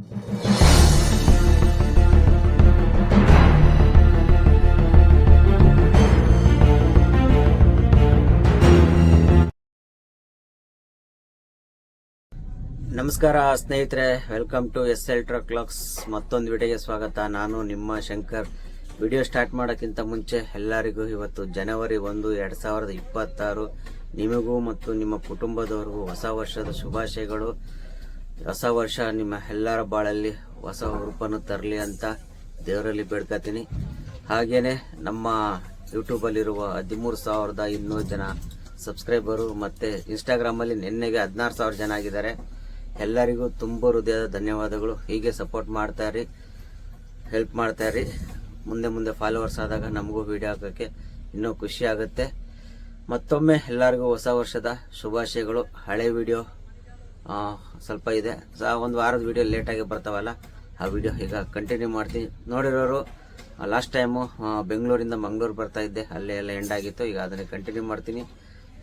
ನಮಸ್ಕಾರ ಸ್ನೇಹಿತರೆ welcome to S L truck locks ಮತ್ತೊಂದು ವಿಡಿಯೋಗೆ ಸ್ವಾಗತ. ನಾನು ನಿಮ್ಮ ಶಂಕರ್. ವಿಡಿಯೋ ಸ್ಟಾರ್ಟ್ ಮಾಡೋಕ್ಕಿಂತ ಮುಂಚೆ ಎಲ್ಲರಿಗೂ ಇವತ್ತು ಜನವರಿ ಒಂದು, ಎರಡು ಸಾವಿರದ ಇಪ್ಪತ್ತಾರು. ನಿಮಗೂ ಮತ್ತು ನಿಮ್ಮ ಕುಟುಂಬದವರಿಗೂ ಹೊಸ ವರ್ಷದ ಶುಭಾಶಯಗಳು. ಹೊಸ ವರ್ಷ ನಿಮ್ಮ ಎಲ್ಲರ ಬಾಳಲ್ಲಿ ಹೊಸ ರೂಪನ ತರಲಿ ಅಂತ ದೇವರಲ್ಲಿ ಬೇಡ್ಕತೀನಿ. ಹಾಗೇನೆ ನಮ್ಮ ಯೂಟ್ಯೂಬಲ್ಲಿರುವ ಹದಿಮೂರು ಸಾವಿರದ ಇನ್ನೂರು ಜನ ಸಬ್ಸ್ಕ್ರೈಬರು ಮತ್ತು ಇನ್ಸ್ಟಾಗ್ರಾಮಲ್ಲಿ ನಿನ್ನೆಗೆ ಹದಿನಾರು ಸಾವಿರ ಜನ ಆಗಿದ್ದಾರೆ. ಎಲ್ಲರಿಗೂ ತುಂಬ ಹೃದಯದ ಧನ್ಯವಾದಗಳು. ಹೀಗೆ ಸಪೋರ್ಟ್ ಮಾಡ್ತಾ ಇರಿ, ಹೆಲ್ಪ್ ಮಾಡ್ತಾ ಇರಿ. ಮುಂದೆ ಮುಂದೆ ಫಾಲೋವರ್ಸ್ ಆದಾಗ ನಮಗೂ ವಿಡಿಯೋ ಹಾಕೋಕ್ಕೆ ಇನ್ನೂ ಖುಷಿ ಆಗುತ್ತೆ. ಮತ್ತೊಮ್ಮೆ ಎಲ್ಲರಿಗೂ ಹೊಸ ವರ್ಷದ ಶುಭಾಶಯಗಳು. ಹಳೆ ವಿಡಿಯೋ ಸ್ವಲ್ಪ ಇದೆ. ಸೊ, ಒಂದು ವಾರದ ವೀಡಿಯೋ ಲೇಟಾಗಿ ಬರ್ತಾವಲ್ಲ, ಆ ವಿಡಿಯೋ ಈಗ ಕಂಟಿನ್ಯೂ ಮಾಡ್ತೀನಿ. ನೋಡಿರೋರು ಲಾಸ್ಟ್ ಟೈಮು ಬೆಂಗಳೂರಿಂದ ಮಂಗಳೂರು ಬರ್ತಾ ಇದ್ದೆ. ಅಲ್ಲೇ ಎಲ್ಲ ಎಂಡ್ ಆಗಿತ್ತು. ಈಗ ಅದನ್ನು ಕಂಟಿನ್ಯೂ ಮಾಡ್ತೀನಿ.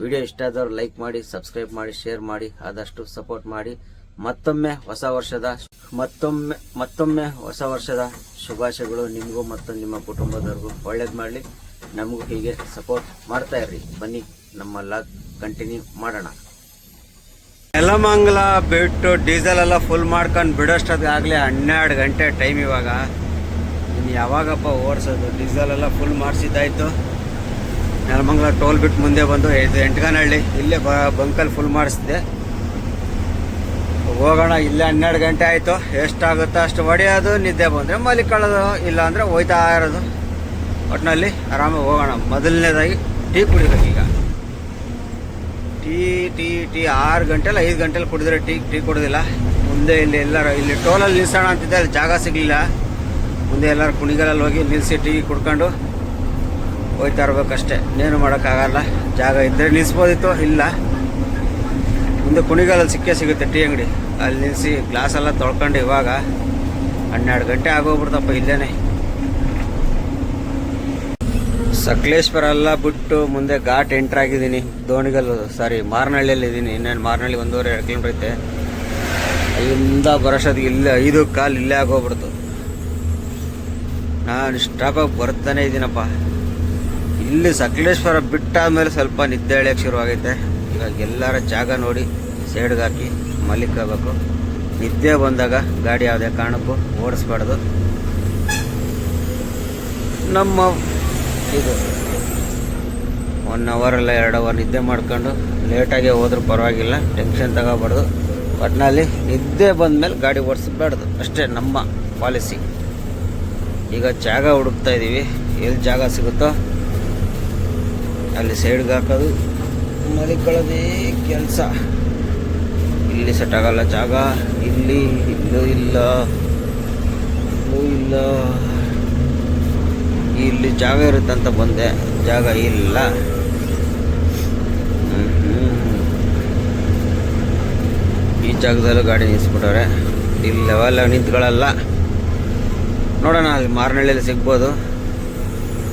ವಿಡಿಯೋ ಇಷ್ಟ ಆದವ್ರು ಲೈಕ್ ಮಾಡಿ ಸಬ್ಸ್ಕ್ರೈಬ್ ಮಾಡಿ ಶೇರ್ ಮಾಡಿ, ಆದಷ್ಟು ಸಪೋರ್ಟ್ ಮಾಡಿ. ಮತ್ತೊಮ್ಮೆ ಹೊಸ ವರ್ಷದ ಮತ್ತೊಮ್ಮೆ ಮತ್ತೊಮ್ಮೆ ಹೊಸ ವರ್ಷದ ಶುಭಾಶಯಗಳು ನಿಮಗೂ ಮತ್ತು ನಿಮ್ಮ ಕುಟುಂಬದವ್ರಿಗೂ. ಒಳ್ಳೇದು ಮಾಡಲಿ. ನಮಗೂ ಹೀಗೆ ಸಪೋರ್ಟ್ ಮಾಡ್ತಾ ಇರ್ರಿ. ಬನ್ನಿ, ನಮ್ಮ ಲಾಗ್ ಕಂಟಿನ್ಯೂ ಮಾಡೋಣ. ನೆಲಮಂಗಲ ಬಿಟ್ಟು ಡೀಸೆಲ್ ಎಲ್ಲ ಫುಲ್ ಮಾಡ್ಕೊಂಡು ಬಿಡೋಷ್ಟೊತ್ತಾಗಲೇ ಹನ್ನೆರಡು ಗಂಟೆ ಟೈಮ್ ಇವಾಗ. ಇನ್ನು ಯಾವಾಗಪ್ಪ ಓಡಿಸೋದು? ಡೀಸೆಲ್ ಎಲ್ಲ ಫುಲ್ ಮಾಡಿಸಿದ್ದಾಯ್ತು. ನೆಲಮಂಗಲ ಟೋಲ್ ಬಿಟ್ಟು ಮುಂದೆ ಬಂದು ಇದು ಎಂಟ್ಗನಹಳ್ಳಿ, ಇಲ್ಲೇ ಬ ಬಂಕಲ್ಲಿ ಫುಲ್ ಮಾಡಿಸಿದೆ ಹೋಗೋಣ, ಇಲ್ಲೇ ಹನ್ನೆರಡು ಗಂಟೆ ಆಯಿತು. ಎಷ್ಟಾಗುತ್ತೋ ಅಷ್ಟು ಹೊಡೆಯೋದು, ನಿದ್ದೆ ಬಂದರೆ ಮಲಿಕೊಳ್ಳೋದು ಇಲ್ಲ ಅಂದರೆ ಹೋಯ್ತಾ ಇರೋದು. ಒಟ್ಟಿನಲ್ಲಿ ಆರಾಮಾಗಿ ಹೋಗೋಣ. ಮೊದಲನೇದಾಗಿ ಟೀ ಕುಡಿಬೇಕು ಈಗ. ಟೀ ಟೀ ಟೀ, ಆರು ಗಂಟೆಲಿ ಐದು ಗಂಟೆಲಿ ಕುಡಿದ್ರೆ ಟೀ ಟೀ ಕುಡಿದಿಲ್ಲ. ಮುಂದೆ ಇಲ್ಲಿ ಎಲ್ಲರೂ, ಇಲ್ಲಿ ಟೋಲಲ್ಲಿ ನಿಲ್ಸೋಣ ಅಂತಿದ್ದೆ, ಅಲ್ಲಿ ಜಾಗ ಸಿಗಲಿಲ್ಲ. ಮುಂದೆ ಎಲ್ಲರೂ ಕುಣಿಗಲಲ್ಲಿ ಹೋಗಿ ನಿಲ್ಲಿಸಿ ಟೀ ಕುಡ್ಕೊಂಡು ಹೋಯ್ತಾ ಇರ್ಬೇಕಷ್ಟೇ. ಇನ್ನೇನು ಮಾಡೋಕ್ಕಾಗಲ್ಲ. ಜಾಗ ಇದ್ದರೆ ನಿಲ್ಲಿಸ್ಬೋದಿತ್ತು ಇಲ್ಲ. ಮುಂದೆ ಕುಣಿಗಾಲಲ್ಲಿ ಸಿಕ್ಕೇ ಸಿಗುತ್ತೆ ಟೀ ಅಂಗಡಿ. ಅಲ್ಲಿ ನಿಲ್ಲಿಸಿ ಗ್ಲಾಸೆಲ್ಲ ತೊಳ್ಕೊಂಡು ಇವಾಗ ಹನ್ನೆರಡು ಗಂಟೆ ಆಗೋಗ್ಬಿಡ್ತಪ್ಪ, ಇಲ್ಲೇನೆ. ಸಕಲೇಶ್ವರ ಎಲ್ಲ ಬಿಟ್ಟು ಮುಂದೆ ಘಾಟ್ ಎಂಟ್ರ್ ಆಗಿದ್ದೀನಿ. ದೋಣಿಗಲ್ಲು ಸಾರಿ ಮಾರನಹಳ್ಳಿಯಲ್ಲಿ ಇದ್ದೀನಿ ಇನ್ನೇನು ಮಾರನಹಳ್ಳಿ ಒಂದೂವರೆ ಎರಡು ಕಿಲೋಮೀಟರ್ ಐತೆ. ಅಲ್ಲಿಂದ ಬರೋಷ್ಟೊತ್ತಿಗೆ ಇಲ್ಲೇ, ಐದು ಕಾಲು ಇಲ್ಲೇ ಆಗೋಗ್ಬಿಡ್ತು. ನಾನು ಸ್ಟಾಪಾಗಿ ಬರ್ತಾನೆ ಇದ್ದೀನಪ್ಪ. ಇಲ್ಲಿ ಸಕಲೇಶ್ವರ ಬಿಟ್ಟಾದ್ಮೇಲೆ ಸ್ವಲ್ಪ ನಿದ್ದೆ ಎಳೆಯಕ್ಕೆ ಶುರುವಾಗೈತೆ ಇವಾಗ ಎಲ್ಲರ ಜಾಗ ನೋಡಿ, ಸೈಡ್ಗೆ ಹಾಕಿ ಮಲಿಕೋಬೇಕು ನಿದ್ದೆ ಬಂದಾಗ ಗಾಡಿ ಯಾವುದೇ ಕಾರಣಕ್ಕೂ ಓಡಿಸ್ಬಾರ್ದು. ನಮ್ಮ ಇದು. ಒನ್ ಅವರ್ ಇಲ್ಲ ಎರಡು ಅವರ್ ನಿದ್ದೆ ಮಾಡ್ಕೊಂಡು ಲೇಟಾಗಿ ಹೋದ್ರೂ ಪರವಾಗಿಲ್ಲ ಟೆನ್ಷನ್ ತಗೋಬಾರ್ದು. ಒಟ್ಟಿನಲ್ಲಿ ನಿದ್ದೆ ಬಂದಮೇಲೆ ಗಾಡಿ ಓಡಿಸ್ಬಾರ್ದು. ಅಷ್ಟೇ ನಮ್ಮ ಪಾಲಿಸಿ ಈಗ ಜಾಗ ಹುಡುಕ್ತಾ ಇದ್ದೀವಿ ಎಲ್ಲಿ ಜಾಗ ಸಿಗುತ್ತೋ ಅಲ್ಲಿ ಸೈಡ್ಗೆ ಹಾಕೋದು. ಮಲಿಕೊಳ್ಳೋದೇ ಕೆಲಸ. ಇಲ್ಲಿ ಸೆಟ್ ಆಗಲ್ಲ ಜಾಗ. ಇಲ್ಲಿ ಇಲ್ಲೂ ಇಲ್ಲ. ಇಲ್ಲೂ ಇಲ್ಲ. ಇಲ್ಲಿ ಜಾಗ ಇರುತ್ತಂತ ಬಂದೆ. ಜಾಗ ಇಲ್ಲ. ಈ ಜಾಗದಲ್ಲೂ ಗಾಡಿ ನಿಲ್ಲಿಸ್ಬಿಟ್ಟವ್ರೆ ಇಲ್ಲಿ ಲೆವೆಲ್ಲ ನಿಂತ್ಕೊಳ್ಳಲ್ಲ. ನೋಡೋಣ, ಅಲ್ಲಿ ಮಾರನಹಳ್ಳಿಯಲ್ಲಿ ಸಿಗ್ಬೋದು.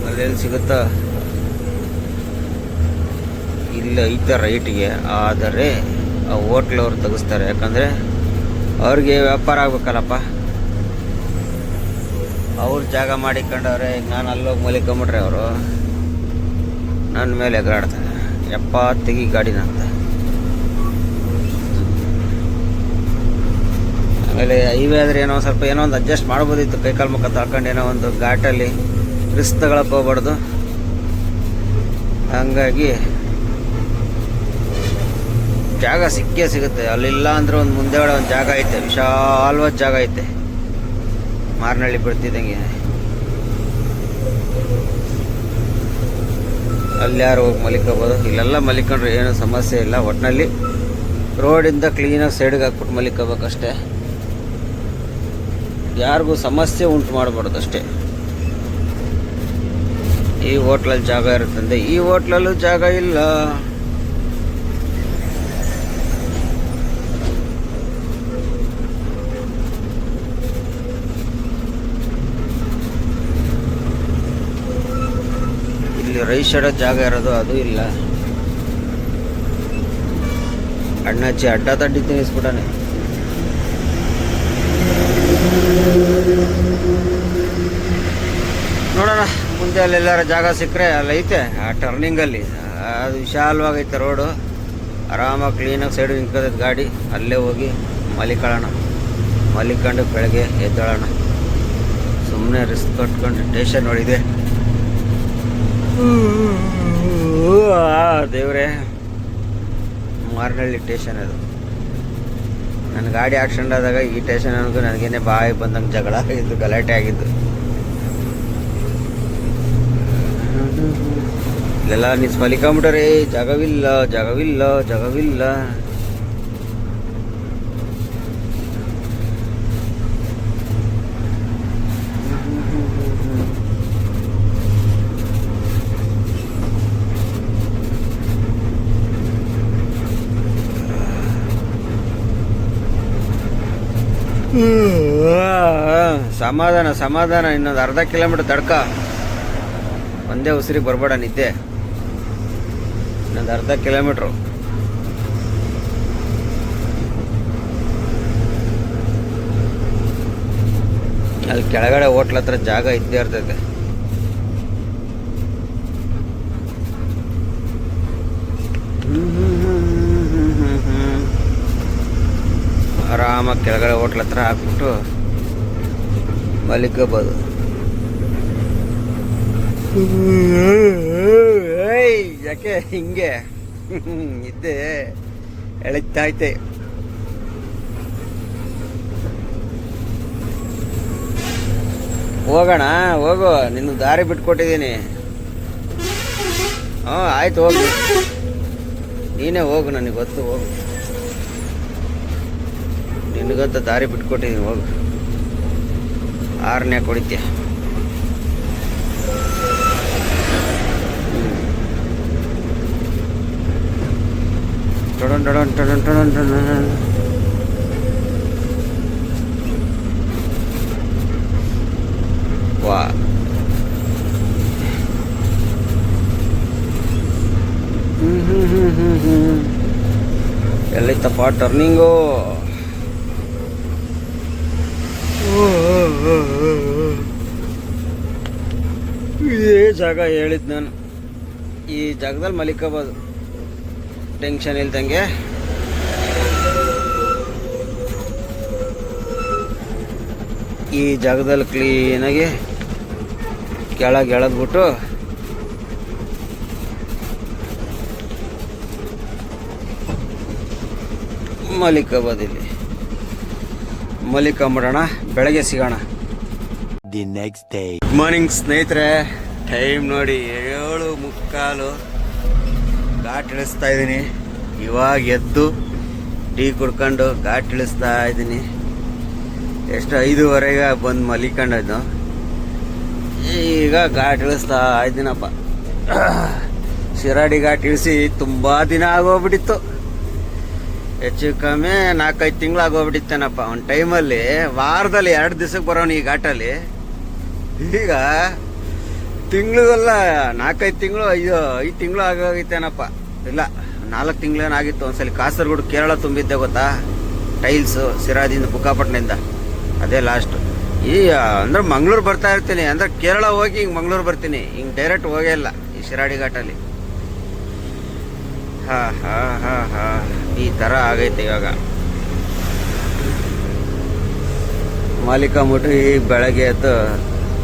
ಅಲ್ಲೆಲ್ಲಿ ಸಿಗುತ್ತೋ? ಇಲ್ಲ ಐತೆ ರೈಟ್ಗೆ ಆದರೆ, ಆ ಹೋಟ್ಲವ್ರು ತೆಗಿಸ್ತಾರೆ. ಯಾಕಂದರೆ, ಅವ್ರಿಗೆ ವ್ಯಾಪಾರ ಆಗ್ಬೇಕಲ್ಲಪ್ಪ. ಅವ್ರು ಜಾಗ ಮಾಡಿಕೊಂಡವ್ರೆ ನಾನು ಅಲ್ಲೋಗಿ ಮಲಿಕೊಂಬಿಟ್ರೆ ಅವರು ನನ್ನ ಮೇಲೆ ಎಗರಾಡ್ತಾರೆ. ಯಪ್ಪ ತೆಗಿ ಗಾಡಿನ ಅಂತ. ಆಮೇಲೆ ಹೈವೇ ಆದರೆ ಏನೋ ಸ್ವಲ್ಪ ಏನೋ ಒಂದು ಅಡ್ಜಸ್ಟ್ ಮಾಡ್ಬೋದಿತ್ತು. ಕೈಕಾಲು ಮುಖ ತಳ್ಕೊಂಡು ಏನೋ ಒಂದು ಘಾಟಲ್ಲಿ ರಿಸ್ಕ್ ತಗೊಳಕ್ಕೆ ಹೋಗ್ಬಾರ್ದು. ಹಂಗಾಗಿ ಜಾಗ ಸಿಕ್ಕೇ ಸಿಗುತ್ತೆ. ಅಲ್ಲಿಲ್ಲ ಅಂದ್ರೆ ಒಂದು ಮುಂದೆ ಒಂದು ಜಾಗ ಐತೆ. ವಿಶಾಲವಾದ ಜಾಗ ಐತೆ. ಮಾರನಹಳ್ಳಿ ಬರ್ತಿದ್ದಂಗೆ. ಅಲ್ಲಿ ಯಾರು ಹೋಗಿ ಮಲಿಕೋಬೋದು? ಇಲ್ಲೆಲ್ಲ ಮಲಿಕೊಂಡ್ರೆ ಏನು ಸಮಸ್ಯೆ ಇಲ್ಲ. ಒಟ್ಟಿನಲ್ಲಿ ರೋಡಿಂದ ಕ್ಲೀನಾಗಿ ಸೈಡ್ಗೆ ಹಾಕ್ಬಿಟ್ಟು ಮಲಿಕೋಬೇಕಷ್ಟೇ. ಯಾರಿಗೂ ಸಮಸ್ಯೆ ಉಂಟು ಮಾಡಬಾರ್ದು ಅಷ್ಟೇ ಈ ಹೋಟ್ಲಲ್ಲಿ ಜಾಗ ಇರುತ್ತಂದೆ ಈ ಹೋಟ್ಲಲ್ಲೂ ಜಾಗ ಇಲ್ಲ. ರೈಸ್ ಆಡೋ ಜಾಗ ಇರೋದು ಅದು ಇಲ್ಲ. ಅಣ್ಣಾಚಿ ಅಡ್ಡ ತಡ್ಡಿ ತಿನ್ನಿಸ್ಬಿಟ್ಟಾನೆ. ನೋಡೋಣ, ಮುಂದೆ ಅಲ್ಲೆಲ್ಲಾರ ಜಾಗ ಸಿಕ್ಕರೆ ಅಲ್ಲೈತೆ, ಆ ಟರ್ನಿಂಗಲ್ಲಿ. ಅದು ವಿಶಾಲವಾಗೈತೆ ರೋಡು. ಆರಾಮಾಗಿ ಕ್ಲೀನಾಗಿ ಸೈಡ್ ನಿಂತ್ಕೋತೈತೆ ಗಾಡಿ. ಅಲ್ಲೇ ಹೋಗಿ ಮಲಿಕೊಳ್ಳೋಣ. ಮಲಿಕೊಂಡು ಬೆಳಗ್ಗೆ ಎದ್ದೇಳೋಣ. ಸುಮ್ಮನೆ ರಿಸ್ಕ್ ಕಟ್ಕೊಂಡು ಟೇಷನ್ ನೋಡಿದೆ ದೇವ್ರೆ. ಮಾರ್ನಳ್ಳಿ ಸ್ಟೇಷನ್ ಅದು. ನನ್ನ ಗಾಡಿ ಆಕ್ಸಿಡೆಂಟ್ ಆದಾಗ ಈ ಸ್ಟೇಷನ್ ನನಗೂ ನನಗೇನೆ ಬಾಯಿ ಬಂದಂಗೆ ಜಗಳ ಇದು ಗಲಾಟೆ ಆಗಿದ್ದು. ಇಲ್ಲೆಲ್ಲ ನಿಸ್ ಮಲಿಕೊಂಬಿಟ್ರೆ ಜಾಗವಿಲ್ಲ ಜಾಗವಿಲ್ಲ ಜಾಗವಿಲ್ಲ. ಸಮಾಧಾನ ಸಮಾಧಾನ, ಇನ್ನೊಂದು ಅರ್ಧ ಕಿಲೋಮೀಟರ್ ತಡ್ಕ. ಒಂದೇ ಉಸಿರಿಗೆ ಬರಬೇಡ ನಿದ್ದೆ. ಇನ್ನೊಂದು ಅರ್ಧ ಕಿಲೋಮೀಟ್ರು. ಅಲ್ಲಿ ಕೆಳಗಡೆ ಹೋಟ್ಲ ಹತ್ರ ಜಾಗ ಇದ್ದೇ ಇರ್ತೈತೆ. ಆರಾಮಾಗಿ ಕೆಳಗಡೆ ಹೋಟ್ಲ ಹತ್ರ ಹಾಕ್ಬಿಟ್ಟು ಮಲಿಕೋಬೋದು ಯಾಕೆ ಹಿಂಗೆ? ಇದ್ದೆ ಎಳಿತಾಯ್ತೆ ಹೋಗೋಣ, ಹೋಗು, ನಿನ್ನ ದಾರಿ ಬಿಟ್ಕೊಟ್ಟಿದ್ದೀನಿ. ಹ್ಞೂ, ಆಯ್ತು, ಹೋಗು. ನೀನೇ ಹೋಗು, ನನಗೆ ಗೊತ್ತು, ಹೋಗು. ನಿನಗಂತ ದಾರಿ ಬಿಟ್ಕೊಟ್ಟಿದ್ದೀನಿ, ಹೋಗು. ಆರನೇ ಕೊಡಿತ್ಯ ಟೊಡನ್ ಟೊಡನ್ ಟೊಡನ್ ಟೊಡನ್ ಟೊಡನ್. ವಾ ಹ್ಮ್ ಹ್ಮ್ ಹ್ಮ್ ಹ್ಮ್ ಹ್ಮ್ ಎಲ್ಲೈತಪ್ಪ ಟರ್ನಿಂಗು ಇದೇ ಜಾಗ ಹೇಳಿದ್ ನಾನು. ಈ ಜಾಗದಲ್ಲಿ ಮಲಿಕೋಬೋದು. ಟೆನ್ಷನ್ ಇಲ್ದಂಗೆ. ಈ ಜಾಗದಲ್ಲಿ ಕ್ಲೀನಾಗಿ ಕೆಳಗೆ ಎಳೆದ್ಬಿಟ್ಟು ಮಲಿಕೋಬೋದು ಮಲಿಕೊಂಬಿಡೋಣ ಬೆಳಗ್ಗೆ ಸಿಗೋಣ. The next day good morning ಸ್ನೇಹಿತರೆ. ಟೈಮ್ ನೋಡಿ ಏಳು ಮುಕ್ಕಾಲು. ಘಾಟ್ ಇಳಿಸ್ತಾ ಇದ್ದೀನಿ. ಇವಾಗ ಎದ್ದು ಟೀ ಕುಡ್ಕೊಂಡು ಘಾಟ್ ಇಳಿಸ್ತಾ ಇದ್ದೀನಿ. ಎಷ್ಟು ಐದುವರೆಗೆ ಬಂದು ಮಲಿಕೊಂಡಿದ್ದು ಈಗ ಘಾಟ್ ಇಳಿಸ್ತಾ ಇದ್ದೀನಪ್ಪ. ಶಿರಾಡಿ ಘಾಟ್ ಇಳಿಸಿ ತುಂಬ ದಿನ ಆಗೋಗ್ಬಿಟ್ಟಿತ್ತು. ಹೆಚ್ಚು ಕಮ್ಮಿ ನಾಲ್ಕೈದು ತಿಂಗಳು ಆಗೋಗ್ಬಿಟ್ಟಿತ್ತೇನಪ್ಪ ಒಂದು ಟೈಮಲ್ಲಿ ವಾರದಲ್ಲಿ ಎರಡು ದಿವಸಕ್ಕೆ ಬರೋನು ಈ ಘಾಟಲ್ಲಿ. ಈಗ ತಿಂಗಳಿಗೆಲ್ಲ ನಾಲ್ಕೈದು ತಿಂಗಳು ಐದು ಐದು ತಿಂಗಳು ಆಗೋಗಿತ್ತೇನಪ್ಪ ಇಲ್ಲ, ನಾಲ್ಕು ತಿಂಗಳೇನಾಗಿತ್ತು ಒಂದ್ಸಲಿ. ಕಾಸರಗೋಡು ಕೇರಳ ತುಂಬಿದ್ದೆ ಗೊತ್ತಾ? ಟೈಲ್ಸು ಸಿರಾದಿಂದ ಬುಕ್ಕಾಪಟ್ನಿಂದ. ಅದೇ ಲಾಸ್ಟ್ ಈ, ಅಂದ್ರೆ ಮಂಗಳೂರು ಬರ್ತಾ ಇರ್ತೀನಿ. ಅಂದ್ರೆ ಕೇರಳ ಹೋಗಿ ಹಿಂಗೆ ಮಂಗಳೂರು ಬರ್ತೀನಿ. ಹಿಂಗೆ ಡೈರೆಕ್ಟ್ ಹೋಗೇ ಇಲ್ಲ ಈ ಶಿರಾಡಿ ಘಾಟಲ್ಲಿ. ಹಾ ಹಾ ಹಾ ಹಾ. ಈ ಥರ ಆಗೈತೆ ಇವಾಗ. ಮಾಲೀಕ ಮುಟ್ರಿ ಈಗ ಬೆಳಗ್ಗೆ ಎದ್ದು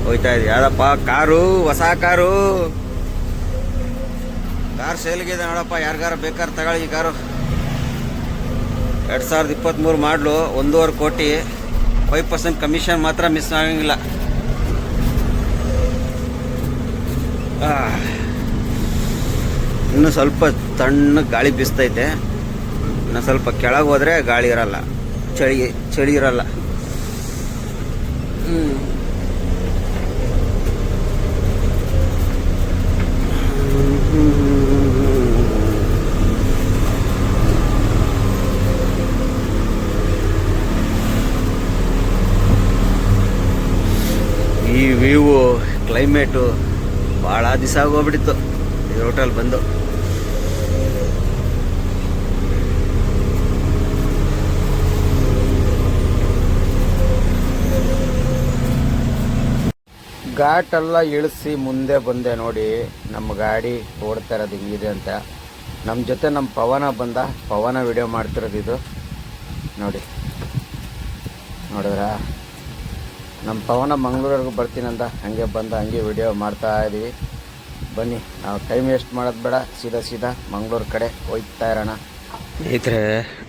ಹೋಯ್ತಾ ಇದೆ ಯಾರಪ್ಪ, ಕಾರು, ಹೊಸ ಕಾರು? ಕಾರ್ ಸೇಲ್ಗಿದೆ ನೋಡಪ್ಪ, ಯಾರಿಗಾರ ಬೇಕಾದ್ರೆ ತಗೊಳ್ಳಿ ಈ ಕಾರು. ಎರಡು ಸಾವಿರದ ಇಪ್ಪತ್ತ್ಮೂರು ಮಾಡಲು, ಒಂದೂವರೆ ಕೋಟಿ. ಫೈವ್ ಪರ್ಸೆಂಟ್ ಕಮಿಷನ್ ಮಾತ್ರ ಮಿಸ್ ಆಗಂಗಿಲ್ಲ. ಇನ್ನು ಸ್ವಲ್ಪ ತಣ್ಣ ಗಾಳಿ ಬೀಸ್ತೈತೆ. ಇನ್ನು ಸ್ವಲ್ಪ ಕೆಳಗೆ ಹೋದ್ರೆ ಗಾಳಿ ಇರಲ್ಲ. ಚಳಿ ಚಳಿ ಇರಲ್ಲ. ಈ ವ್ಯೂವು ಕ್ಲೈಮೇಟು ಭಾಳ ದಿವಸ ಆಗೋಗ್ಬಿಟ್ಟಿತ್ತು. ಈ ಹೋಟೆಲ್ ಬಂದು. ಘಾಟ್ ಎಲ್ಲ ಇಳಿಸಿ ಮುಂದೆ ಬಂದೆ ನೋಡಿ, ನಮ್ಮ ಗಾಡಿ ಓಡ್ತಾ ಇರೋದು ಹಿಂಗಿದೆ ಅಂತ. ನಮ್ಮ ಜೊತೆ ನಮ್ಮ ಪವನ ಬಂದ, ಪವನ ವಿಡಿಯೋ ಮಾಡ್ತಿರೋದು ಇದು. ನೋಡಿ. ನೋಡಿದ್ರ? ನಮ್ಮ ಪವನ ಮಂಗಳೂರಿಗೂ ಬರ್ತೀನಂದ. ಹಂಗೆ ಬಂದ, ಹಂಗೆ ವಿಡಿಯೋ ಮಾಡ್ತಾ ಇದ್ದೀವಿ ಬನ್ನಿ. ನಾವು ಟೈಮ್ ವೇಸ್ಟ್ ಮಾಡೋದು ಬೇಡ. ಸೀದಾ ಸೀದಾ ಮಂಗಳೂರು ಕಡೆ ಹೋಗ್ತಾ ಇರೋಣ. ಸ್ನೇಹಿತರೆ,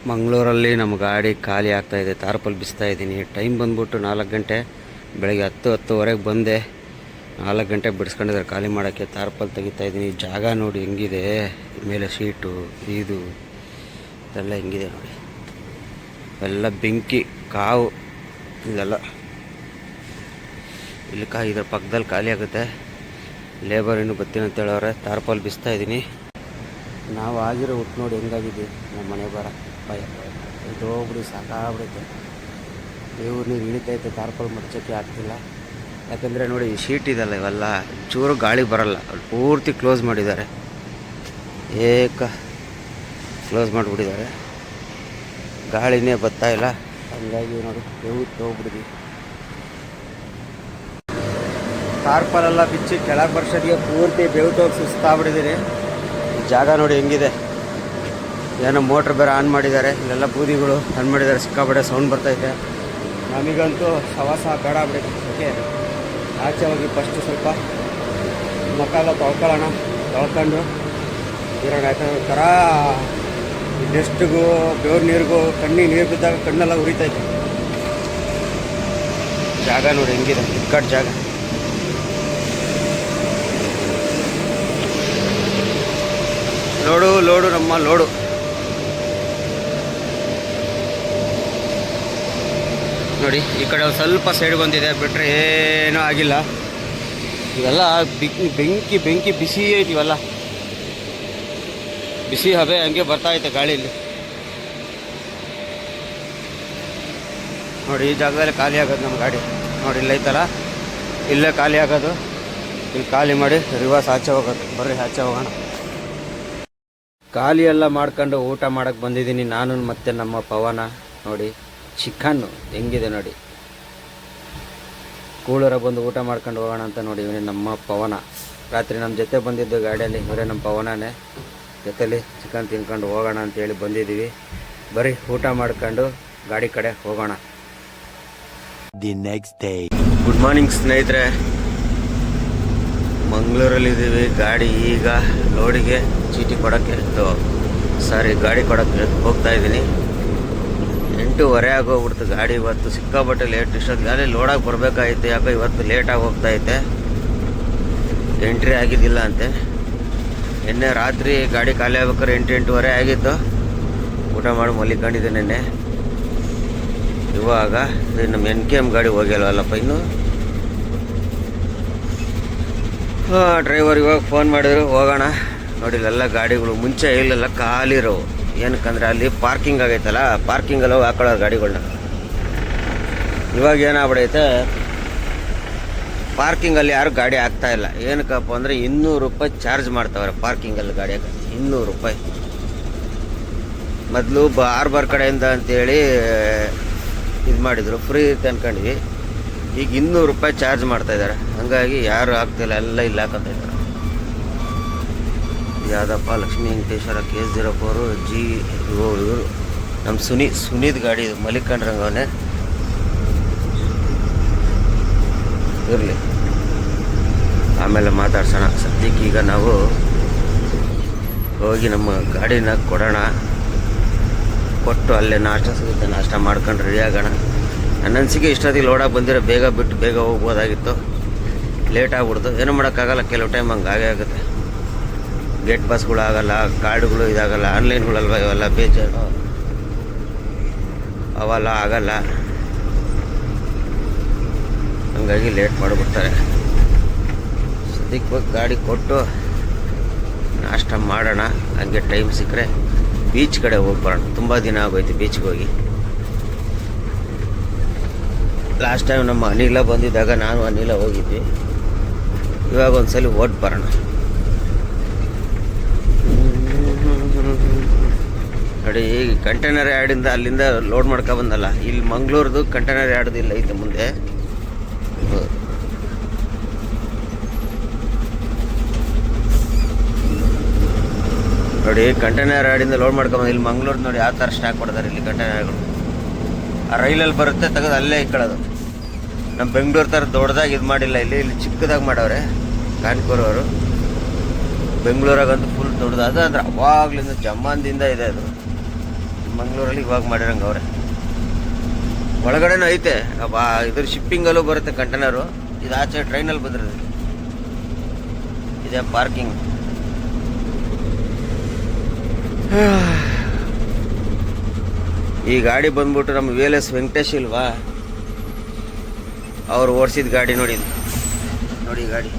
ಮಂಗಳೂರಲ್ಲಿ ನಮ್ಮ ಗಾಡಿ ಖಾಲಿ ಆಗ್ತಾ ಇದೆ. ತಾರ್ಪಲ್ ಬಿಸ್ತಾ ಇದ್ದೀನಿ. ಟೈಮ್ ಬಂದ್ಬಿಟ್ಟು ನಾಲ್ಕು ಗಂಟೆ, ಬೆಳಗ್ಗೆ ಹತ್ತು, ಹತ್ತುವರೆಗೆ ಬಂದೆ. ನಾಲ್ಕು ಗಂಟೆ ಬಿಡಿಸ್ಕೊಂಡಿದ್ದಾರೆ. ಖಾಲಿ ಮಾಡೋಕ್ಕೆ ತಾರ್ಪಲ್ ತೆಗಿತಾ ಇದ್ದೀನಿ. ಜಾಗ ನೋಡಿ ಹೆಂಗಿದೆ. ಮೇಲೆ ಶೀಟು ಇದು ಇದೆಲ್ಲ ಹೆಂಗಿದೆ ನೋಡಿ. ಎಲ್ಲ ಬೆಂಕಿ, ಕಾವು, ಇದೆಲ್ಲ. ಇಲ್ಲಿ ಕಾ ಇದ್ರ ಪಕ್ಕದಲ್ಲಿ ಖಾಲಿ ಆಗುತ್ತೆ. ಲೇಬರ್ ಏನು ಬತ್ತೀನಿ ಅಂತ ಹೇಳೋರೆ, ತಾರ್ಪಾಲ್ ಬಿಸ್ತಾ ಇದ್ದೀನಿ. ನಾವು ಆಗಿರೋ ಹುಟ್ಟು ನೋಡಿ ಹೆಂಗಾಗಿದೆ? ನಮ್ಮ ಮನೆ ಬರ ಭಯ. ಇದು ಹೋಗ್ಬಿಡಿ, ಸಾಕಾಗ್ಬಿಡುತ್ತೆ. ದೇವ್ರು ನೀರು ಇಳಿತೈತೆ ತಾರ್ಪಲ್ ಮಡ್ಚೋಕ್ಕೆ ಆಗ್ತಿಲ್ಲ. ಯಾಕಂದರೆ ನೋಡಿ ಶೀಟ್ ಇದೆಲ್ಲ ಇವೆಲ್ಲ, ಚೂರು ಗಾಳಿ ಬರಲ್ಲ. ಪೂರ್ತಿ ಕ್ಲೋಸ್ ಮಾಡಿದ್ದಾರೆ. ಏಕ ಕ್ಲೋಸ್ ಮಾಡಿಬಿಟ್ಟಿದ್ದಾರೆ. ಗಾಳಿನೇ ಬರ್ತಾ ಇಲ್ಲ. ಹಂಗಾಗಿ ನೋಡಿ, ದೇವ್ರು ಹೋಗ್ಬಿಡಿದ್ವಿ ಟಾರ್ಪಲೆಲ್ಲ ಬಿಚ್ಚಿ ಕೆಳಗೆ ಬರ್ಸೋದಿಗೆ ಪೂರ್ತಿ ಬೆವ್ತೋಗಿ ಸುಸ್ತಾಗ್ಬಿಟ್ಟಿದ್ದೀರಿ ಜಾಗ ನೋಡಿ ಹೆಂಗಿದೆ. ಏನೋ ಮೋಟ್ರ್ ಬೇರೆ ಆನ್ ಮಾಡಿದ್ದಾರೆ. ಇಲ್ಲೆಲ್ಲ ಬೂದಿಗಳು ಆನ್ ಮಾಡಿದ್ದಾರೆ. ಸಿಕ್ಕಾಪಟ್ಟೆ ಸೌಂಡ್ ಬರ್ತೈತೆ. ನಮಗಂತೂ ಸವಾಸ ಬೇಡ ಓಕೆ. ಆಚೆ ಹೋಗಿ ಫಸ್ಟ್ ಸ್ವಲ್ಪ ಮುಖ ಎಲ್ಲ ತೊಳ್ಕೊಳ್ಳೋಣ. ತೊಳ್ಕೊಂಡು ಇರೋಣ. ಯಾಕಂದ್ರೆ ಥರ ಡೆಸ್ಟ್ಗೂ ಬೆವ್ರ ನೀರಿಗೂ ಕಣ್ಣಿಗೆ ನೀರು ಬಿದ್ದಾಗ ಕಣ್ಣೆಲ್ಲ ಉರಿತೈತೆ. ಜಾಗ ನೋಡಿ ಹೆಂಗಿದೆ. ಇಕ್ಕಟ್ಟು ಜಾಗ. ಲೋಡು ಲೋಡು ನಮ್ಮ ಲೋಡು. ನೋಡಿ, ಈ ಕಡೆ ಸ್ವಲ್ಪ ಸೈಡ್ ಬಂದಿದೆ ಬಿಟ್ಟರೆ ಏನೂ ಆಗಿಲ್ಲ. ಇವೆಲ್ಲ ಬೆಂಕಿ ಬೆಂಕಿ ಬಿಸಿ ಐತಿ ಇವೆಲ್ಲ ಬಿಸಿ ಹಬೆ ಹಂಗೆ ಬರ್ತಾ ಐತೆ ಗಾಳಿಯಲ್ಲಿ ನೋಡಿ, ಈ ಜಾಗದಲ್ಲಿ ಖಾಲಿ ಆಗೋದು ನಮ್ಮ ಗಾಡಿ. ನೋಡಿ ಇಲ್ಲೈತಲ್ಲ ಇಲ್ಲೇ ಖಾಲಿ ಆಗೋದು. ಇಲ್ಲಿ ಖಾಲಿ ಮಾಡಿ ರಿವರ್ಸ್ ಆಚೆ ಹೋಗೋದು. ಬರ್ರಿ, ಆಚೆ ಹೋಗೋಣ. ಖಾಲಿ ಎಲ್ಲ ಮಾಡ್ಕೊಂಡು ಊಟ ಮಾಡಕ್ಕೆ ಬಂದಿದ್ದೀನಿ. ನಾನು ಮತ್ತೆ ನಮ್ಮ ಪವನ ನೋಡಿ ಚಿಕನ್ನು ಹೆಂಗಿದೆ ನೋಡಿ. ಕೂಳರ ಬಂದು ಊಟ ಮಾಡ್ಕೊಂಡು ಹೋಗೋಣ ಅಂತ ನೋಡಿ ಇವನೇ ನಮ್ಮ ಪವನ. ರಾತ್ರಿ ನಮ್ಮ ಜೊತೆ ಬಂದಿದ್ದು ಗಾಡಿಯಲ್ಲಿ ಇವರೇ ನಮ್ಮ ಪವನನೇ. ಜೊತೆಲಿ ಚಿಕನ್ ತಿನ್ಕೊಂಡು ಹೋಗೋಣ ಅಂತೇಳಿ ಬಂದಿದ್ದೀವಿ. ಬರೀ ಊಟ ಮಾಡ್ಕೊಂಡು ಗಾಡಿ ಕಡೆ ಹೋಗೋಣ. The next day good morning ಸ್ನೇಹಿತರೆ. ಮಂಗಳೂರಲ್ಲಿದ್ದೀವಿ. ಗಾಡಿ ಈಗ ಲೋಡಿಗೆ ಚೀಟಿ ಕೊಡೋಕ್ಕೆ ಇತ್ತು. ಸಾರಿ, ಗಾಡಿ ಕೊಡೋಕ್ಕೆ ಹೋಗ್ತಾ ಇದ್ದೀನಿ. ಎಂಟೂವರೆ ಆಗೋಗ್ಬಿಡ್ತು ಗಾಡಿ ಇವತ್ತು. ಸಿಕ್ಕಾಪಟ್ಟೆ ಲೇಟ್ ಇಷ್ಟೊತ್ತು ಗಾಡಿ ಲೋಡಾಗಿ ಬರಬೇಕಾಗಿತ್ತು. ಯಾಕೋ ಇವತ್ತು ಲೇಟಾಗಿ ಹೋಗ್ತಾ ಐತೆ ಎಂಟ್ರಿ ಆಗಿದ್ದಿಲ್ಲ ಅಂತೆ. ನಿನ್ನೆ ರಾತ್ರಿ ಗಾಡಿ ಖಾಲಿ ಆಗ್ಬೇಕಾದ್ರೆ ಎಂಟು, ಎಂಟೂವರೆ ಆಗಿತ್ತು. ಊಟ ಮಾಡಿ ಮಲ್ಲಿಕೊಂಡಿದ್ದೆ ನಿನ್ನೆ. ಇವಾಗ ನಮ್ಮ ಎನ್ ಕೆ ಎಂ ಗಾಡಿ ಹೋಗಿಲ್ವಲ್ಲಪ್ಪ ಇನ್ನು ಹಾಂ ಡ್ರೈವರ್ ಇವಾಗ ಫೋನ್ ಮಾಡಿದ್ರು, ಹೋಗೋಣ. ನೋಡಿ ಎಲ್ಲ ಗಾಡಿಗಳು ಮುಂಚೆ ಇಲ್ಲೆಲ್ಲ ಖಾಲಿ ಇರೋವು. ಏನಕ್ಕಂದ್ರೆ ಅಲ್ಲಿ ಪಾರ್ಕಿಂಗ್ ಆಗೈತಲ್ಲ ಪಾರ್ಕಿಂಗಲ್ಲಿ ಹೋಗಿ ಹಾಕೊಳ್ಳೋ ಗಾಡಿಗಳನ್ನ ಇವಾಗ ಏನಾಗ್ಬಿಡೈತೆ ಪಾರ್ಕಿಂಗಲ್ಲಿ ಯಾರು ಗಾಡಿ ಆಗ್ತಾ ಇಲ್ಲ. ಏನಕ್ಕಪ್ಪ ಅಂದರೆ ಇನ್ನೂರು ರೂಪಾಯಿ ಚಾರ್ಜ್ ಮಾಡ್ತಾವ್ರೆ ಪಾರ್ಕಿಂಗಲ್ಲಿ ಗಾಡಿ ಇನ್ನೂರು ರೂಪಾಯಿ. ಮೊದಲು ಬಾರ್ಬರ್ ಬಾರ್ ಕಡೆಯಿಂದ ಅಂತೇಳಿ, ಇದು ಮಾಡಿದರು. ಫ್ರೀ ಇತ್ತು ಅನ್ಕೊಂಡ್ವಿ ಈಗ ಇನ್ನೂರು ರೂಪಾಯಿ ಚಾರ್ಜ್ ಮಾಡ್ತಾ ಇದ್ದಾರೆ. ಹಂಗಾಗಿ ಯಾರು ಆಗ್ತಿಲ್ಲ, ಎಲ್ಲ ಇಲ್ಲ ಹಾಕಂತ ಇದ್ದಾರೆ. ಯಾವುದಪ್ಪ Lakshmi Venkateshwara, K S zero four G ಇವರು ನಮ್ಮ ಸುನಿ ಸುನೀದ್ ಗಾಡಿ ಇದು ಮಲ್ಲಿಕಂಡ್ರಂಗವನೇ ಇರಲಿ. ಆಮೇಲೆ ಮಾತಾಡ್ಸೋಣ. ಸದ್ಯಕ್ಕೆ ಈಗ ನಾವು ಹೋಗಿ ನಮ್ಮ ಗಾಡಿನ ಕೊಡೋಣ. ಕೊಟ್ಟು ಅಲ್ಲೇ ನಾಷ್ಟ ಸಿಗುತ್ತೆ, ನಾಷ್ಟ ಮಾಡ್ಕೊಂಡು ರೆಡಿ ಆಗೋಣ. ನನ್ನ ಅನಿಸಿಕೆ ಇಷ್ಟೊತ್ತಿಗೆ ಲೋಡಾಗಿ ಬಂದಿರೋ ಬೇಗ ಬಿಟ್ಟು ಬೇಗ ಹೋಗ್ಬೋದಾಗಿತ್ತು. ಲೇಟ್ ಆಗ್ಬಿಡ್ತು. ಏನೂ ಮಾಡೋಕ್ಕಾಗಲ್ಲ. ಕೆಲವು ಟೈಮ್ ಹಂಗೆ ಆಗೇ ಆಗುತ್ತೆ. ಗೇಟ್ ಬಸ್ಗಳು ಆಗಲ್ಲ ಕಾರ್ಡುಗಳು ಇದಾಗಲ್ಲ ಆನ್ಲೈನ್ಗಳಲ್ವ ಇವೆಲ್ಲ ಬೇಜಾರು. ಅವೆಲ್ಲ ಆಗಲ್ಲ. ಹಂಗಾಗಿ ಲೇಟ್ ಮಾಡಿಬಿಡ್ತಾರೆ. ಸದ್ಯಕ್ಕೆ ಹೋಗಿ ಗಾಡಿ ಕೊಟ್ಟು ನಾಷ್ಟ ಮಾಡೋಣ. ಹಂಗೆ ಟೈಮ್ ಸಿಕ್ಕರೆ ಬೀಚ್ ಕಡೆ ಹೋಗಿ ಬರೋಣ. ತುಂಬ ದಿನ ಆಗೋಯ್ತು ಬೀಚ್ಗೆ ಹೋಗಿ. ಲಾಸ್ಟ್ ಟೈಮ್ ನಮ್ಮ ಅನಿಲ ಬಂದಿದ್ದಾಗ ನಾನು ಅನಿಲ ಹೋಗಿದ್ವಿ ಇವಾಗ ಒಂದ್ಸಲಿ ಓಟ್ ಬರೋಣ. ನೋಡಿ ಕಂಟೈನರ್ ಯಾರ್ಡಿಂದ ಅಲ್ಲಿಂದ ಲೋಡ್ ಮಾಡ್ಕೊ ಬಂದಲ್ಲ. ಇಲ್ಲಿ ಮಂಗ್ಳೂರ್ದು ಕಂಟೈನರ್ ಯಾರ್ಡ್ದು ಇಲ್ಲ ಇದು ಮುಂದೆ. ನೋಡಿ ಕಂಟೈನರ್ ಯಾರ್ಡಿಂದ ಲೋಡ್ ಮಾಡ್ಕೊಂಬಂದು ಇಲ್ಲಿ ಮಂಗ್ಳೂರ್ದು ನೋಡಿ ಯಾವ ಥರ ಸ್ಟಾಕ್ ಕೊಡ್ತಾರೆ ಇಲ್ಲಿ ಕಂಟೈನರ್ಗಳು ಆ ರೈಲಲ್ಲಿ ಬರುತ್ತೆ, ತೆಗೆದು ಅಲ್ಲೇ ಇಕ್ಕಳೋದು. ನಮ್ಮ ಬೆಂಗಳೂರು ಥರ ದೊಡ್ಡದಾಗಿ ಇದು ಮಾಡಿಲ್ಲ ಇಲ್ಲಿ. ಇಲ್ಲಿ ಚಿಕ್ಕದಾಗಿ ಮಾಡವ್ರೆ ಕಾನ್ಪುರ್ ಅವರು ಬೆಂಗಳೂರಾಗಂತೂ ಫುಲ್ ದೊಡ್ಡದು. ಅದು ಅಂದ್ರೆ ಅವಾಗ್ಲಿಂದ ಜಮಾನ್ದಿಂದ ಇದೆ ಅದು. ಮಂಗಳೂರಲ್ಲಿ ಇವಾಗ ಮಾಡಿರಂಗೆ ಅವ್ರೆ. ಒಳಗಡೆನೂ ಐತೆ. ಅಬ್ಬಾ ಇದ್ರ ಶಿಪ್ಪಿಂಗಲ್ಲೂ ಬರುತ್ತೆ ಕಂಟೈನರು. ಇದು ಆಚೆ ಟ್ರೈನಲ್ಲಿ ಬಂದಿರೋದು. ಇದೆ ಪಾರ್ಕಿಂಗ್. ಈ ಗಾಡಿ ಬಂದ್ಬಿಟ್ಟು ನಮ್ಮ ವಿ ವೆಂಕಟೇಶ್ ಇಲ್ವಾ? ಅವ್ರು ಓಡಿಸಿದ ಗಾಡಿ ನೋಡಿ. ನೋಡಿ ಗಾಡಿ.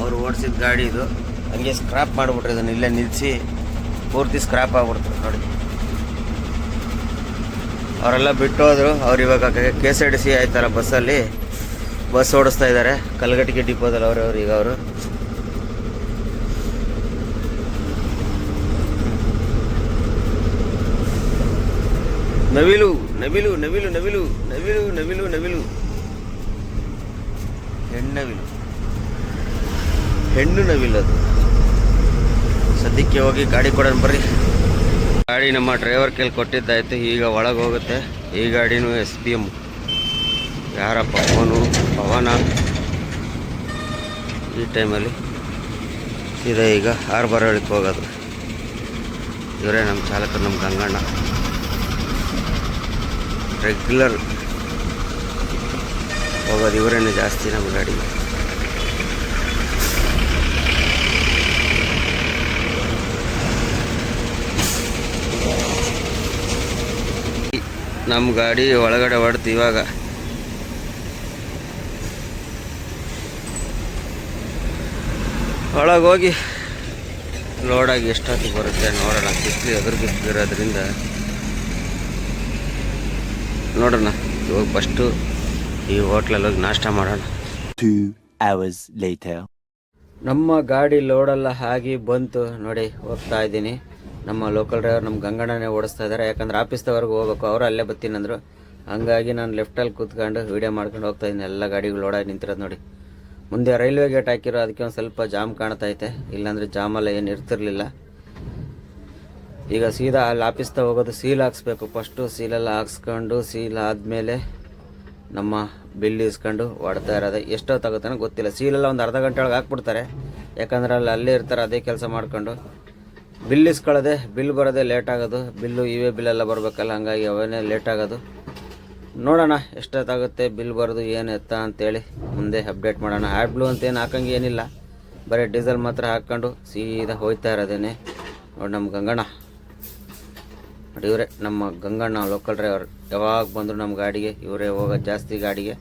ಅವ್ರು ಓಡಿಸಿದ ಗಾಡಿ ಇದು. ಹಂಗೆ ಸ್ಕ್ರಾಪ್ ಮಾಡಿಬಿಟ್ರೆ ಇದನ್ನು, ಇಲ್ಲೇ ನಿಲ್ಲಿಸಿ ಪೂರ್ತಿ ಸ್ಕ್ರಾಪ್ ಆಗ್ಬಿಡ್ತು ನೋಡಿ. ಅವರೆಲ್ಲ ಬಿಟ್ಟು ಹೋದ್ರು ಅವ್ರು ಇವಾಗ K S R T C ಆಯ್ತಲ್ಲ ಬಸ್ಸಲ್ಲಿ ಬಸ್ ಓಡಿಸ್ತಾ ಇದ್ದಾರೆ ಕಲ್ಗಟ್ಟಿಗೆ ಡಿಪೋದಲ್ಲಿ ಅವರು, ಅವ್ರು ಈಗ ಅವರು. ನವಿಲು ನವಿಲು ನವಿಲು ನವಿಲು ನವಿಲು ನವಿಲು ನವಿಲು. ಹೆಣ್ಣವಿಲು ಹೆಣ್ಣು ನವಿಲು ಅದು ಸದ್ಯಕ್ಕೆ ಹೋಗಿ ಗಾಡಿ ಕೊಡೋಣ ಬರ್ರಿ. ಗಾಡಿ ನಮ್ಮ ಡ್ರೈವರ್ ಕೈಲಿ ಕೊಟ್ಟಿದ್ದಾಯ್ತು, ಈಗ ಒಳಗೆ ಹೋಗುತ್ತೆ. ಈ ಗಾಡಿನೂ ಎಸ್ ಪಿ ಎಂ ಯಾರಪ್ಪ, ಅವನು, ಪವನ? ಈ ಟೈಮಲ್ಲಿ ಇದೆ ಈಗ ಹಾರ್ಬರ್ ಹೇಳಿಕ್ಕೆ ಹೋಗೋದು. ಇವರೇ ನಮ್ಮ ಚಾಲಕರು ನಮ್ಮ ಗಂಗಣ್ಣ. ರೆಗ್ಯುಲರ್ ಹೋಗೋದು ಇವರೇನು ಜಾಸ್ತಿ ನಮ್ಮ ಗಾಡಿ. ನಮ್ಮ ಗಾಡಿ ಒಳಗಡೆ ಹೊಡ್ತು ಇವಾಗ. ಒಳಗೆ ಹೋಗಿ ಲೋಡಾಗಿ ಎಷ್ಟೊತ್ತು ಬರುತ್ತೆ ನೋಡೋಣ. ಕಿಸ್ಲಿ ಎದುರು ಇರೋದ್ರಿಂದ ನೋಡೋಣ, ಇವಾಗ ಫಸ್ಟು ಈ ಹೋಟ್ಲಲ್ಲಿ ಹೋಗಿ ನಾಷ್ಟ ಮಾಡೋಣ. Two hours later. ನಮ್ಮ ಗಾಡಿ ಲೋಡೆಲ್ಲ ಹಾಗೆ ಬಂತು ನೋಡಿ ಹೋಗ್ತಾ ಇದ್ದೀನಿ. ನಮ್ಮ ಲೋಕಲ್ ಡ್ರೈವರ್ ನಮ್ಮ ಗಂಗಣ್ಣನೇ ಓಡಿಸ್ತಾ ಇದ್ದಾರೆ. ಯಾಕಂದ್ರೆ ಆಫೀಸ್ದವರೆಗೂ ಹೋಗ್ಬೇಕು ಅವರು ಅಲ್ಲೇ ಬರ್ತೀನಂದ್ರು ಹಂಗಾಗಿ ನಾನು ಲೆಫ್ಟಲ್ಲಿ ಕೂತ್ಕೊಂಡು ವೀಡಿಯೋ ಮಾಡ್ಕೊಂಡು ಹೋಗ್ತಾ ಇದ್ದೀನಿ. ಎಲ್ಲ ಗಾಡಿಗಳು ಓಡಾಡಿ ನಿಂತಿರೋದು ನೋಡಿ. ಮುಂದೆ ರೈಲ್ವೆ ಗೇಟ್ ಹಾಕಿರೋ ಅದಕ್ಕೆ ಒಂದು ಸ್ವಲ್ಪ ಜಾಮ್ ಕಾಣ್ತೈತೆ ಇಲ್ಲಾಂದರೆ ಜಾಮಲ್ಲ ಏನು ಇರ್ತಿರ್ಲಿಲ್ಲ. ಈಗ ಸೀದಾ ಅಲ್ಲಿ ಆಫೀಸ್ದ ಹೋಗೋದು ಸೀಲ್ ಹಾಕ್ಸ್ಬೇಕು. ಫಸ್ಟು ಸೀಲೆಲ್ಲ ಹಾಕ್ಸ್ಕೊಂಡು ಸೀಲ್ ಆದಮೇಲೆ ನಮ್ಮ ಬಿಲ್ ಇಸ್ಕೊಂಡು ಹೊಡ್ತಾ ಇರೋದು ಎಷ್ಟೊತ್ತಾಗುತ್ತಾನೋ ಗೊತ್ತಿಲ್ಲ. ಸೀಲೆಲ್ಲ ಒಂದು ಅರ್ಧ ಗಂಟೆ ಒಳಗೆ ಹಾಕ್ಬಿಡ್ತಾರೆ. ಯಾಕಂದ್ರೆ ಅಲ್ಲಿ ಅಲ್ಲೇ ಇರ್ತಾರೆ, ಅದೇ ಕೆಲಸ ಮಾಡ್ಕೊಂಡು. ಬಿಲ್ ಇಸ್ಕೊಳ್ಳೋದೆ, ಬಿಲ್ ಬರೋದೇ ಲೇಟ್ ಆಗೋದು. ಬಿಲ್ಲು ಇವೇ ಬಿಲ್ಲೆಲ್ಲ ಬರಬೇಕಲ್ಲ, ಹಂಗಾಗಿ ಅವನೇ ಲೇಟ್ ಆಗೋದು. ನೋಡೋಣ ಎಷ್ಟೊತ್ತಾಗುತ್ತೆ, ಬಿಲ್ ಬರೋದು, ಏನು ಎತ್ತ ಅಂತೇಳಿ ಮುಂದೆ ಅಪ್ಡೇಟ್ ಮಾಡೋಣ. ಆ್ಯಡ್ ಬ್ಲೂ ಅಂತ ಏನು ಹಾಕಂಗೆ ಏನಿಲ್ಲ. ಬರೀ ಡೀಸೆಲ್ ಮಾತ್ರ ಹಾಕ್ಕೊಂಡು ಸೀದಾ ಹೋಯ್ತಾ ಇರೋದೇನೆ. ನೋಡಿ ನಮ್ಮ ಗಂಗಣ್ಣ. ಇವರೇ ನಮ್ಮ ಗಂಗಣ್ಣ ಲೋಕಲ್ ಡ್ರೈವರ್ ಯಾವಾಗ ಬಂದ್ರು ನಮ್ಮ ಗಾಡಿಗೆ ಇವರೇ ಹೋಗೋದು ಜಾಸ್ತಿ ಗಾಡಿಗೆ.